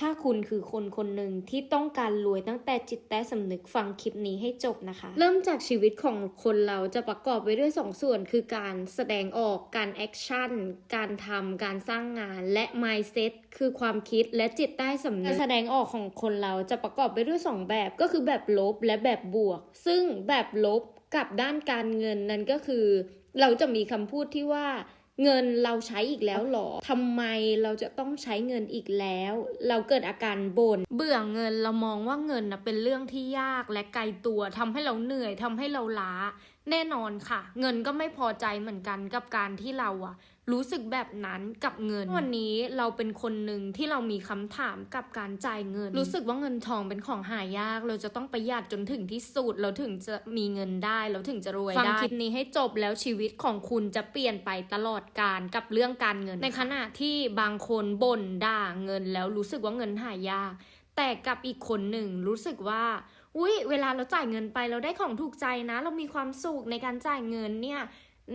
ถ้าคุณคือคนคนหนึ่งที่ต้องการรวยตั้งแต่จิตใต้สำนึกฟังคลิปนี้ให้จบนะคะ เริ่มจากชีวิตของคนเราจะประกอบไปด้วยสองส่วน คือการแสดงออกการแอคชั่นการทำการสร้างงาน และ mindset คือความคิดและจิตใต้สำนึกการแสดงออกของคนเราจะประกอบไปด้วยสองแบบก็คือแบบลบและแบบบวก ซึ่งแบบลบกับด้านการเงินนั้นก็คือ เราจะมีคำพูดที่ว่า เงินเราใช้อีกแล้วหรอทำไมเราจะต้องใช้เงินอีกแล้ว เราเกิดอาการบน่นเบื่อเงินเรามองว่าเงินนะเป็นเรื่องที่ยากและไกลตัวทำให้เราเหนื่อยทำให้เราล้า แน่นอนค่ะ เงินก็ไม่พอใจเหมือนกันกับการที่เราอะรู้สึกแบบนั้นกับเงิน วันนี้เราเป็นคนหนึ่งที่เรามีคำถามกับการจ่ายเงิน รู้สึกว่าเงินทองเป็นของหายาก เราจะต้องประหยัดจนถึงที่สุด เราถึงจะมีเงินได้ เราถึงจะรวยได้ ฟังคลิปนี้ให้จบแล้วชีวิตของคุณจะเปลี่ยนไปตลอดการกับเรื่องการเงิน ในขณะที่บางคนบ่นด่าเงินแล้วรู้สึกว่าเงินหายาก แต่กับอีกคนหนึ่งรู้สึกว่า อุ้ยเวลาเราจ่ายเงินไปเราได้ของถูกใจนะ เรามีความสุขในการจ่ายเงินเนี่ย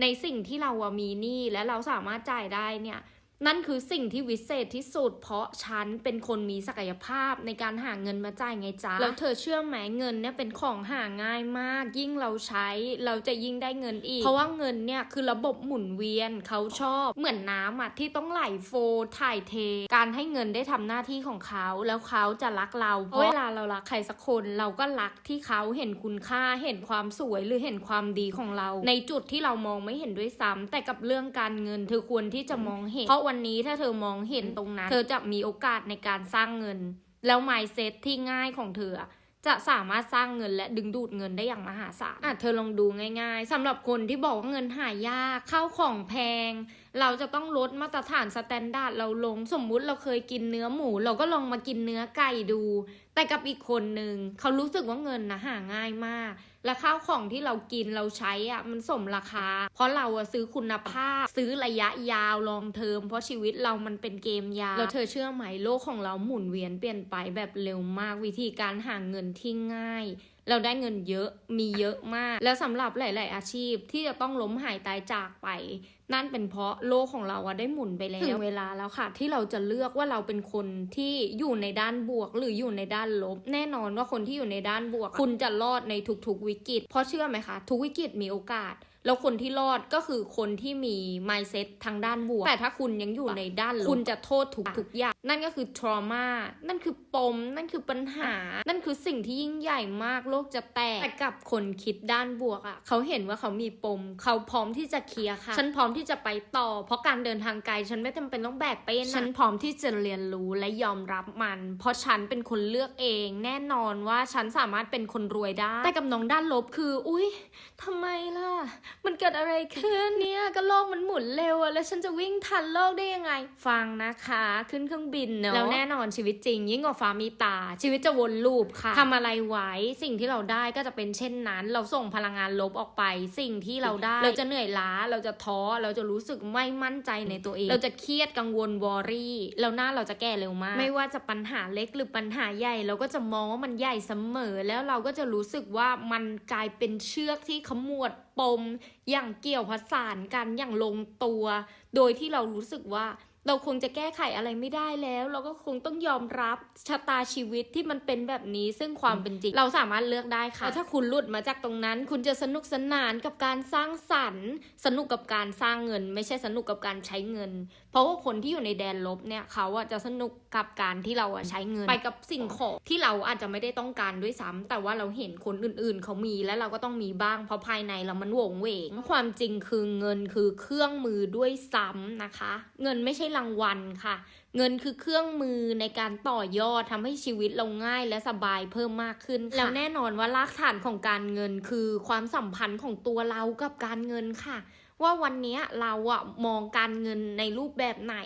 ในสิ่งที่เราอะมีหนี้และเราสามารถจ่ายได้เนี่ย นั่นคือสิ่งที่วิเศษที่สุด เพราะฉันเป็นคนมีศักยภาพในการหาเงินมาจ่ายไงจ๊ะแล้วเธอเชื่อไหมเงินเนี่ยเป็นของหาง่ายมาก ยิ่งเราใช้เราจะยิ่งได้เงินอีก เพราะว่าเงินเนี่ยคือระบบหมุนเวียนเขาชอบ เหมือนน้ำอะที่ต้องไหลโฟถ่ายเท การให้เงินได้ทำหน้าที่ของเขาแล้วเขาจะรักเราเพราะเวลาเรารักใครสักคนเราก็รักที่เขาเห็นคุณค่าเห็นความสวยหรือเห็นความดีของเรา ในจุดที่เรามองไม่เห็นด้วยซ้ำแต่กับเรื่องการเงินเธอควรที่จะมองเห็นเพราะวันนี้ถ้าเธอมองเห็นตรงนั้น เธอจะมีโอกาสในการสร้างเงิน แล้ว mindset ที่ง่ายของเธออะจะสามารถสร้างเงินและดึงดูดเงินได้อย่างมหาศาลอะเธอลองดูง่าย ๆสำหรับคนที่บอกว่าเงินหายากเข้าของแพงเราจะต้องลดมาตรฐานสแตนดาร์ดเราลง สมมุติเราเคยกินเนื้อหมู เราก็ลองมากินเนื้อไก่ดู แต่กับอีกคนหนึ่งเขารู้สึกว่าเงินนะหาง่ายมาก และข้าวของที่เรากินเราใช้อะมันสมราคา เพราะเราอะซื้อคุณภาพ ซื้อระยะยาวลองเทอมเพราะชีวิตเรามันเป็นเกมยาวแล้วเธอเชื่อไหมโลกของเราหมุนเวียนเปลี่ยนไปแบบเร็วมากวิธีการหาเงินที่ง่าย เราได้เงินเยอะมีเยอะมาก แล้วสำหรับหลาย ๆ อาชีพที่จะต้องล้มหายตายจากไป นั่นเป็นเพราะโลกของเราอะได้หมุนไปแล้วถึงเวลาแล้วค่ะ ที่เราจะเลือกว่าเราเป็นคนที่อยู่ในด้านบวก หรืออยู่ในด้านลบ แน่นอนว่าคนที่อยู่ในด้านบวก คุณจะรอดในทุก ๆ วิกฤตเพราะเชื่อไหมคะ ทุกวิกฤตมีโอกาส แล้วคนที่รอดก็คือคนที่มี mindset ทางด้านบวก แต่ถ้าคุณยังอยู่ในด้านลบคุณจะโทษทุกทุกๆอย่าง นั่นก็คือ trauma นั่นคือปม นั่นคือปัญหา นั่นคือสิ่งที่ยิ่งใหญ่มากโลกจะแตกแต่กับคนคิดด้านบวกอะ่ะ เขาเห็นว่าเขามีปม เขาพร้อมที่จะเคลียร์ค่ะ ฉันพร้อมที่จะไปต่อ เพราะการเดินทางไกลฉันไม่จำเป็นต้องแบกเป้นะฉันพร้อมที่จะเรียนรู้และยอมรับมัน เพราะฉันเป็นคนเลือกเอง แน่นอนว่าฉันสามารถเป็นคนรวยได้ แต่กับน้องด้านลบคือ อุ้ยทำไมล่ะมันเกิดอะไรขึ้นเนี่ยก็โลกมันหมุนเร็วอะแล้วฉันจะวิ่งทันโลกได้ยังไง ฟังนะคะ ขึ้นเครื่องบินเนาะแล้วแน่นอนชีวิตจริง ยิ่งกว่าฟ้ามีตา ชีวิตจะวนลูปค่ะทำอะไรไว้สิ่งที่เราได้ก็จะเป็นเช่นนั้น เราส่งพลังงานลบออกไป สิ่งที่เราได้ เราจะเหนื่อยล้าเราจะท้อเราจะรู้สึกไม่มั่นใจในตัวเอง เราจะเครียดกังวลวอรี่แล้วหน้าเราจะแก่เร็วมาก ไม่ว่าจะปัญหาเล็กหรือปัญหาใหญ่ เราก็จะมองว่ามันใหญ่เสมอ แล้วเราก็จะรู้สึกว่ามันกลายเป็นเชือกที่ขมวด ปม อย่างเกี่ยวผสานกันอย่างลงตัว โดยที่เรารู้สึกว่า เราคงจะแก้ไขอะไรไม่ได้แล้ว เราก็คงต้องยอมรับชะตาชีวิตที่มันเป็นแบบนี้ซึ่งความเป็นจริง เราสามารถเลือกได้ค่ะแล้วถ้าคุณหลุดมาจากตรงนั้น คุณจะสนุกสนานกับการสร้างสรรค์ สนุกกับการสร้างเงิน ไม่ใช่สนุกกับการใช้เงิน เพราะว่าคนที่อยู่ในแดนลบเนี่ยเขาอะจะสนุกกับการที่เราอะใช้เงิน ไปกับสิ่งของที่เราอาจจะไม่ได้ต้องการด้วยซ้ำแต่ว่าเราเห็นคนอื่น ๆ เขามีและเราก็ต้องมีบ้าง เพราะภายในเรามันโหวงเหวงความจริงคือเงินคือเครื่องมือด้วยซ้ำนะคะ เงินไม่ใช่รางวัลค่ะ เงินคือเครื่องมือในการต่อยอดทำให้ชีวิตเราง่ายและสบายเพิ่มมากขึ้น แล้วแน่นอนว่ารากฐานของการเงินคือความสัมพันธ์ของตัวเรากับการเงินค่ะว่าวันนี้เราอะมองการเงินในรูปแบบไหน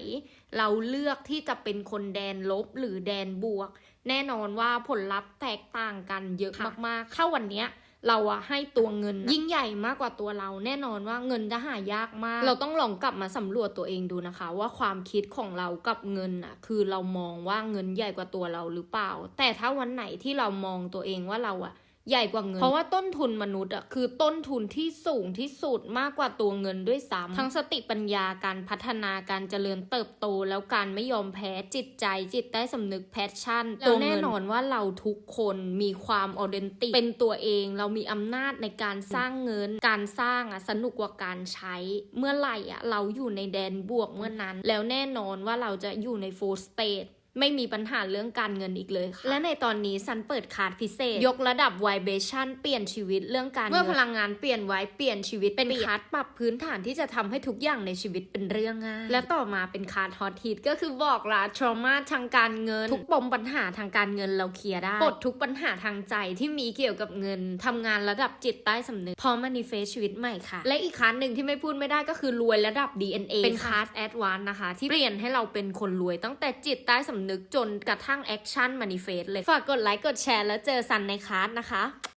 เราเลือกที่จะเป็นคนแดนลบหรือแดนบวก แน่นอนว่าผลลัพธ์แตกต่างกันเยอะมากๆถ้าวันนี้ เราอะให้ตัวเงิน ยิ่งใหญ่มากกว่าตัวเรา แน่นอนว่าเงินจะหายากมาก เราต้องลองกลับมาสำรวจตัวเองดูนะคะ ว่าความคิดของเรากับเงินอะคือเรามองว่าเงินใหญ่กว่าตัวเราหรือเปล่า แต่ถ้าวันไหนที่เรามองตัวเองว่าเราอะ ใหญ่กว่าเงิน เพราะว่าต้นทุนมนุษย์อะคือต้นทุนที่สูงที่สุดมากกว่าตัวเงินด้วยซ้ำทั้งสติปัญญาการพัฒนาการเจริญเติบโต แล้วการไม่ยอมแพ้จิตใจจิตใต้สำนึกแพชชั่นแล้วแน่นอนว่าเราทุกคนมีความออเดนติเป็นตัวเอง เรามีอำนาจในการสร้างเงิน การสร้างอะสนุกกว่าการใช้ เมื่อไหร่อะเราอยู่ในแดนบวกเมื่อนั้น แล้วแน่นอนว่าเราจะอยู่ใน full state ไม่มีปัญหาเรื่องการเงินอีกเลยค่ะ และในตอนนี้ซันเปิดคาร์ดพิเศษ ยกระดับ vibration เปลี่ยนชีวิตเรื่องการเงินเมื่อพลังงานเปลี่ยนไว้เปลี่ยนชีวิตเป็นคาร์ดปรับพื้นฐานที่จะทำให้ทุกอย่างในชีวิตเป็นเรื่องง่าย และต่อมาเป็นคาร์ดฮอตฮิตก็คือบอกลา trauma ทางการเงิน ทุกปมปัญหาทางการเงินเราเคลียร์ได้ปลดทุกปัญหาทางใจที่มีเกี่ยวกับเงินทำงานระดับจิตใต้สำนึกพร้อม manifest ชีวิตใหม่ค่ะ และอีกคาร์ดหนึ่งที่ไม่พูดไม่ได้ก็คือรวยระดับ DNA เป็นคาร์ด advance นะคะ ที่เปลี่ยนให้เราเป็นคนรวยตั้งแต่จิตใต้สำนึกจนกระทั่งแอคชั่นมานิเฟสเลย ฝากกดไลค์กดแชร์แล้วเจอซันในคาร์ดนะคะ